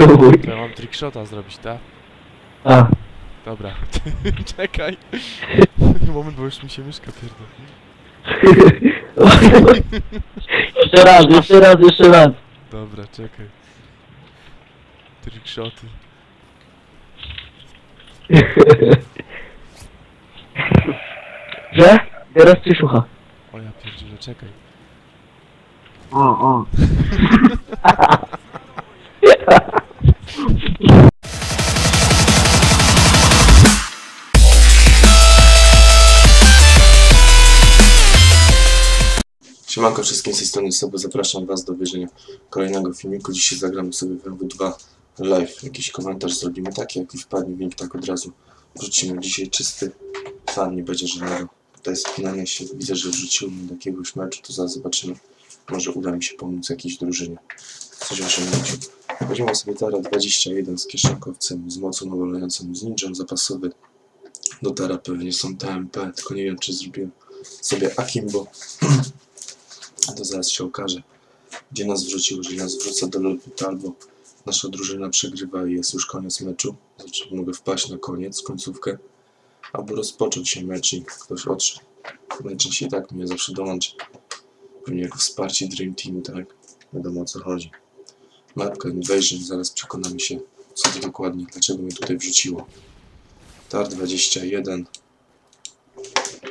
Spróbuj. Ja mam trickshota zrobić, tak? A. Dobra. Czekaj. Moment, bo już mi się myszka pierdolę. jeszcze raz, jeszcze raz, jeszcze raz. Dobra, czekaj. Trickshoty. Że? Teraz cię słucha. O ja pierdzielę, czekaj. O, o. Siemanko wszystkim z tej strony Sobo, zapraszam Was do obejrzenia kolejnego filmiku. Dzisiaj zagramy sobie w MW2 live. Jakiś komentarz zrobimy taki, jaki wpadnie link, tak od razu wrzucimy. Dzisiaj czysty fan, nie będzie żadnego tutaj spinania się. Widzę, że wrzuciłem do jakiegoś meczu, to zaraz zobaczymy. Może uda mi się pomóc jakiejś drużynie. Coś osiągnięciu. Weźmiemy sobie Tara 21 z kieszonkowcem, z mocą nawalającą, z ninją zapasowy. Do Tara pewnie są TMP, tylko nie wiem, czy zrobiłem sobie Akimbo. to zaraz się okaże, gdzie nas wrzucił, jeżeli nas wrzuca do Lolpita, albo nasza drużyna przegrywa i jest już koniec meczu, znaczy mogę wpaść na koniec, końcówkę, albo rozpoczął się mecz i ktoś odszedł. Najczęściej tak mnie zawsze dołączy. Pewnie jako wsparcie Dream Team, tak? Wiadomo o co chodzi. Mapka Invasion, zaraz przekonamy się, co to dokładnie, dlaczego mnie tutaj wrzuciło. TAR 21,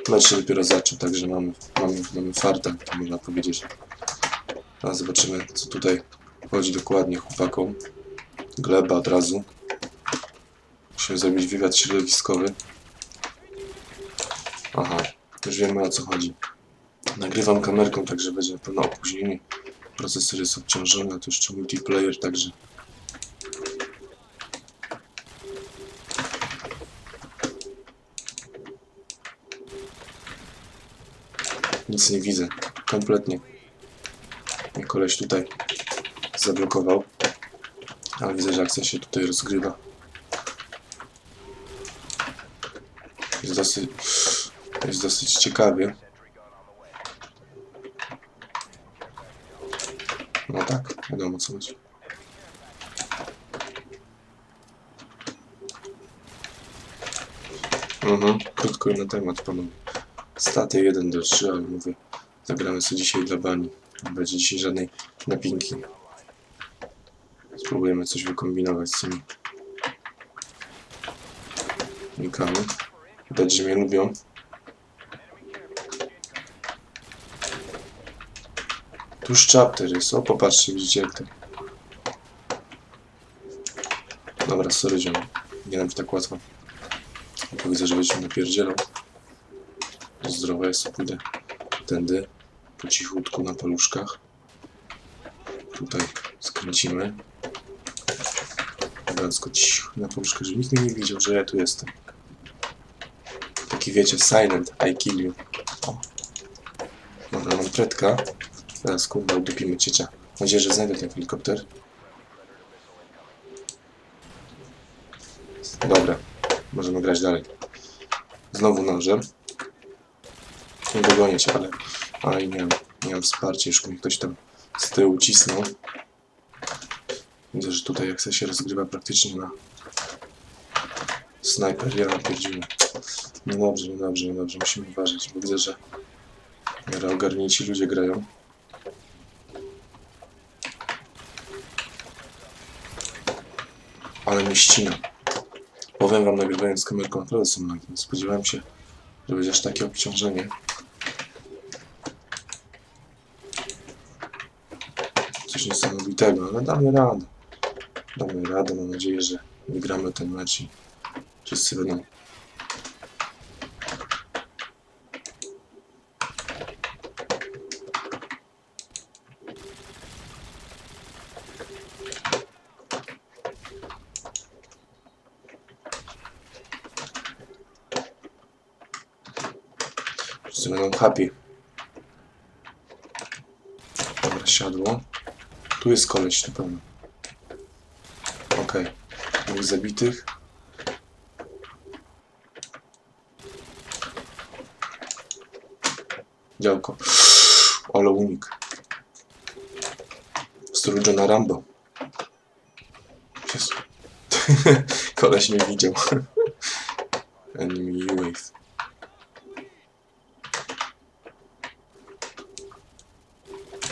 Mecz się dopiero zaczął, także mamy, mamy, mamy farta, to można powiedzieć. Zobaczymy, co tutaj chodzi dokładnie chłopakom. Gleba od razu. Musimy zrobić wywiad środowiskowy. Aha, już wiemy o co chodzi. Nagrywam kamerką, także będzie na pewno opóźnienie. Procesor jest obciążony, to jeszcze multiplayer, także Nic nie widzę. Kompletnie. Mnie koleś tutaj zablokował. Ale widzę, że akcja się tutaj rozgrywa. Jest dosyć, jest dosyć ciekawie. No tak, wiadomo co chodzi. Mhm, krótko i na temat panowie. Staty 1 do 3, ale mówię, zagramy sobie dzisiaj dla bani. Nie będzie dzisiaj żadnej napinki. Spróbujemy coś wykombinować z tymi linkami. Widać, że mnie lubią. Tu chapter jest. O, popatrzcie, widzicie jak to. Dobra, sorry, ziom. Nie nam tak łatwo. Bo widzę, że będziemy napierdzielał zdrowe jest, pójdę tędy, po cichutku na paluszkach. Tutaj skręcimy. Elegancko cicho na paluszkach, żeby nikt mnie nie widział, że ja tu jestem. Taki wiecie, silent, I kill you. O. Dobra, mam pretka. Teraz kurwa udupimy ciecia. Mam nadzieję, że znajdę ten helikopter. Dobra, możemy grać dalej. Znowu nożem. Nie dogonię cię, ale... Ale nie mam, nie mam wsparcia, już mnie ktoś tam z tyłu cisnął. Widzę, że tutaj akcja się rozgrywa praktycznie na... Snajper, ja napierdziłem. No dobrze, no dobrze, no dobrze, musimy uważać, bo widzę, że... ogarnięci ludzie grają. Ale mnie ścina. Powiem wam, nagrywając kamerką, naprawdę są. Nie spodziewałem się, że będzie aż takie obciążenie. Coś niesamowitego, ale damy radę. Damy radę, mam nadzieję, że wygramy ten mecz i wszyscy będą Wszyscy będą happy. Dobra, siadło. Tu jest koleś na pewno. Okej. Okay. Dwóch zabitych. Działko. Ale unik. Stylu Johna Rambo. Jezu. Koleś mnie widział. Enemy wave.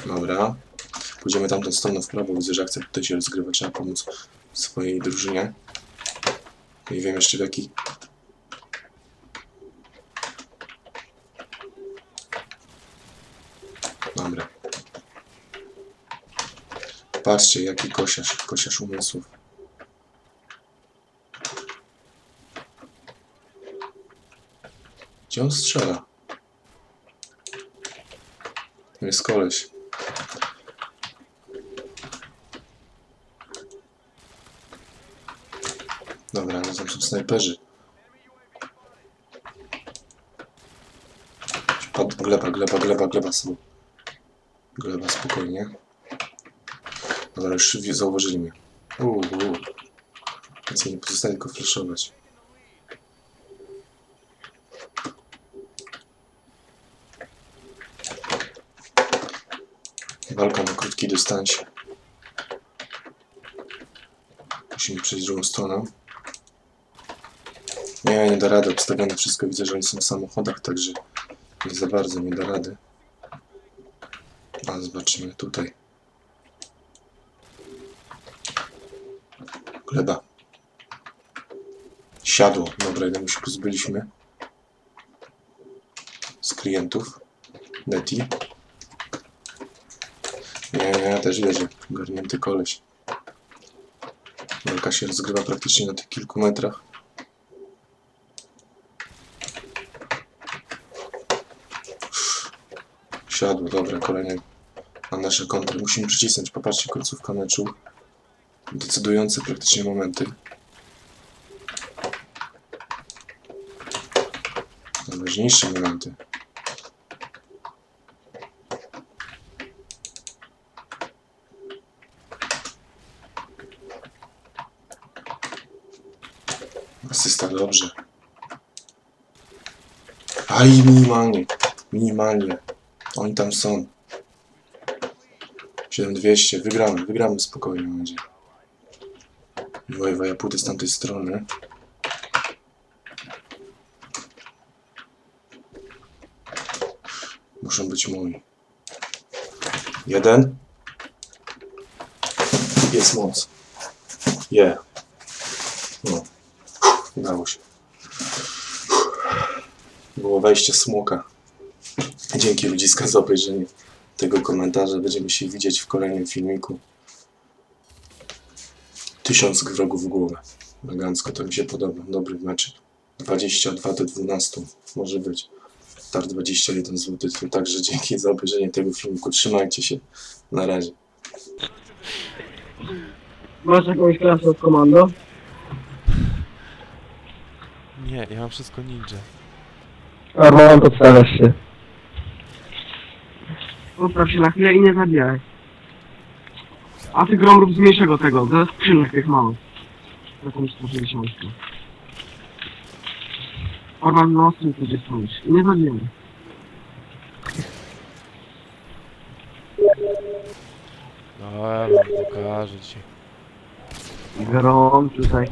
Dobra. Pójdziemy tamtą stroną w prawo. Widzę, że akcja tutaj się rozgrywa. Trzeba pomóc swojej drużynie. Nie wiem jeszcze w jaki... Dobra. Patrzcie, jaki kosiarz, kosiarz umysłów. Gdzie on strzela? Jest koleś. Dobra, no tam są snajperzy. Pad, gleba, gleba, gleba, gleba są. Gleba, spokojnie. Dobra, już zauważyli mnie. Uuu, uuu. Więcej nie pozostaje tylko flashować. Walka na krótkiej dystansie. Musimy przejść drugą stroną. Nie, nie da rady. Obstawione wszystko. Widzę, że oni są w samochodach, także nie za bardzo nie da rady. A zobaczymy tutaj. Gleba. Siadło. Dobra, jednego się pozbyliśmy. Z klientów. Neti. Nie, nie, też leży. Garnięty koleś. Walka się rozgrywa praktycznie na tych kilku metrach. Siadło, dobra, kolejny na nasze kontry. Musimy przycisnąć, popatrzcie, końcówka meczu. Decydujące praktycznie momenty. Najważniejsze momenty. Asysta dobrze. Aj, minimalnie. Minimalnie. Oni tam są. 7200. Wygramy, wygramy spokojnie będzie. Wojwa, ja pójdę z tamtej strony. Muszą być moi. Jeden. Jest moc. Je. No. Udało się. Było wejście smoka. Dzięki ludziska za obejrzenie tego komentarza. Będziemy się widzieć w kolejnym filmiku. Tysiąc wrogów w głowę. Elegancko, to mi się podoba. Dobry mecz. 22 do 12 może być. Tar 21 zł. Także dzięki za obejrzenie tego filmiku. Trzymajcie się. Na razie. Masz jakąś klasę od komando? Nie, ja mam wszystko ninja. Armand, podstawiasz się. Popraw się na chwilę i nie zabijaj. A ty grom rób z mniejszego tego, ze skrzynek tych małych. Jakąś 160. Orman na ostry będzie stąd. I nie zabijaj. Dobra, pokażę ci. Grom tutaj.